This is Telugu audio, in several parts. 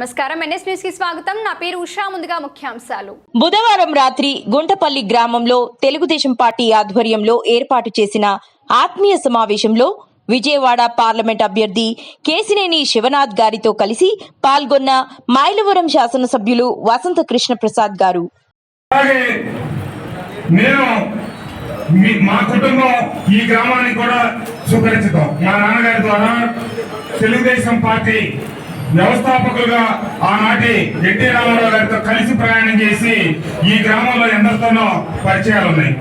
నమస్కారం. ఎన్ఎస్ న్యూస్కి స్వాగతం. నా పేరు ఉషా. ముందుగా ముఖ్యాంశాలు. బుధవారం రాత్రి గుంటపల్లి గ్రామంలో తెలుగుదేశం పార్టీ ఆధ్వర్యంలో ఏర్పాటు చేసిన ఆత్మీయ సమావేశంలో విజయవాడ పార్లమెంట్ అభ్యర్థి కేసినేని శివనాథ్ గారితో కలిసి పాల్గొన్న మైలవరం శాసనసభ్యులు వసంత కృష్ణ ప్రసాద్ గారు నేను మీ మా కుటుంబం ఈ గ్రామానికి కూడా సుపరిచితం. మా నాన్నగారి ద్వారా తెలుగుదేశం పార్టీ వ్యవస్థాపకులుగా ఆనాటి ఎన్టీ రామారావు గారితో కలిసి ప్రయాణం చేసి ఈ గ్రామంలో ఎందరితోనో పరిచయాలు ఉన్నాయి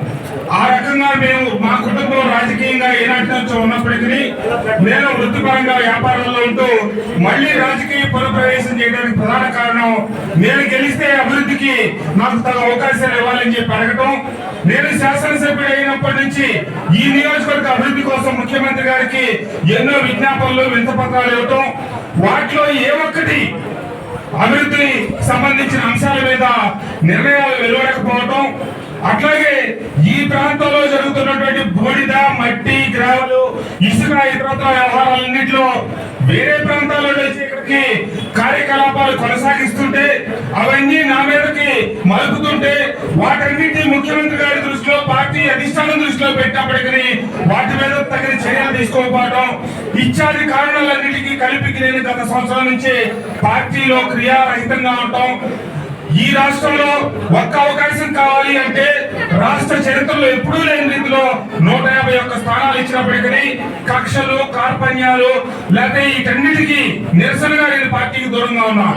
ఆ రకంగా మేము మా కుటుంబం రాజకీయంగా ఏనాటి నుంచో ఉన్నప్పటికీ నేను వృత్తిపరంగా వ్యాపారంలో ఉంటూ మళ్ళీ రాజకీయ పునఃప్రవేశం చేయడానికి ప్రధాన కారణం నేను గెలిస్తే అభివృద్ధి నాకు తన అవకాశాలు ఇవ్వాలని చెప్పి అడగటం. నేను శాసనసభ్యుడు అయినప్పటి నుంచి ఈ నియోజకవర్గ అభివృద్ధి కోసం ముఖ్యమంత్రి గారికి ఎన్నో విజ్ఞాపనలు వింతపత్రాలు ఇవ్వటం. వాటిలో ఏ ఒక్కటి అభివృద్ధి సంబంధించిన అంశాల మీద నిర్ణయాలు వెలువడకపోవటం. అట్లాగే ఈ ప్రాంతంలో జరుగుతున్నటువంటి బూడిద మట్టి గ్రావెలు ఇసుక ఇతరత్ర వ్యవహారాలన్నింటిలో వేరే ప్రాంతాల్లో నుంచి ఇక్కడికి కార్యకలాపాలు కొనసాగిస్తుంటే అవన్నీ నా మీదకి మలుపుతుంటే వాటన్నిటి ముఖ్యమంత్రి గారి దృష్టిలో పార్టీ అధిష్టానం దృష్టిలో పెట్టినప్పటికీ వాటి మీద తగిన చర్యలు తీసుకోకపోవడం ఇత్యాది కారణాలన్నిటికీ కలిపి నేను గత సంవత్సరం నుంచి పార్టీలో క్రియారహితంగా ఉంటాం. ఈ రాష్ట్రంలో ఒక్క అవకాశం కావాలి అంటే రాష్ట్ర చరిత్రలో ఎప్పుడూ లేని రీతిలో నూట యాభై ఇచ్చినప్పటికీ కక్షలు కార్పణ్యాలు లేకపోతే వీటన్నిటికీ నిరసనగా నేను పార్టీకి దూరంగా ఉన్నా.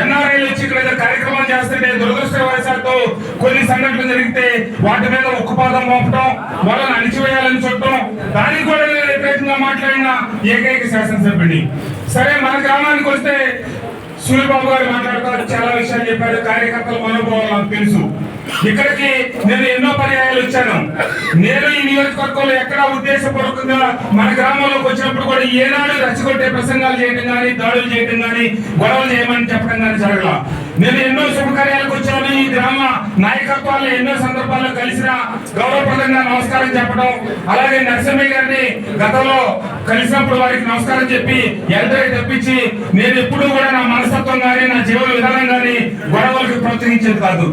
ఎన్ఆర్ఐలు వచ్చి ఇక్కడ కార్యక్రమం చేస్తుంటే దురదృష్టవశాత్తు కొన్ని సంఘటనలు జరిగితే వాటి మీద ఉక్కుపాదం మోపటం వాళ్ళని అణిచివేయాలని చూడటం దానికి కూడా నేను వ్యతిరేకంగా మాట్లాడిన ఏకైక శాసనసభ్యుడిని. సరే మన గ్రామానికి వస్తే సూర్యబాబు గారు మాట్లాడతారు చాలా విషయాలు చెప్పారు. కార్యకర్తల మనోభావాలు నాకు తెలుసు. ఇక్కడికి నేను ఎన్నో పర్యాయాలు ఇచ్చాను. నేను ఈ నియోజకవర్గంలో ఎక్కడ ఉద్దేశపూర్వకంగా మన గ్రామంలోకి వచ్చినప్పుడు కూడా ఏనాడు రెచ్చగొట్టే ప్రసంగాలు చేయడం కానీ దాడులు చేయడం కానీ గొడవలు చేయమని చెప్పడం కానీ జరగల. నేను ఎన్నో శుభకార్యాలకు వచ్చాను. ఈ గ్రామ నాయకత్వాలను ఎన్నో సందర్భాల్లో కలిసిన గౌరవప్రదంగా నమస్కారం చెప్పడం అలాగే నరసింహయ్య గతంలో కలిసినప్పుడు వారికి నమస్కారం చెప్పి ఎంతో తెప్పించి నేను ఎప్పుడూ కూడా నా మనస్తత్వం కానీ నా జీవన విధానం కానీ గొడవలకు ప్రోత్సహించేది కాదు.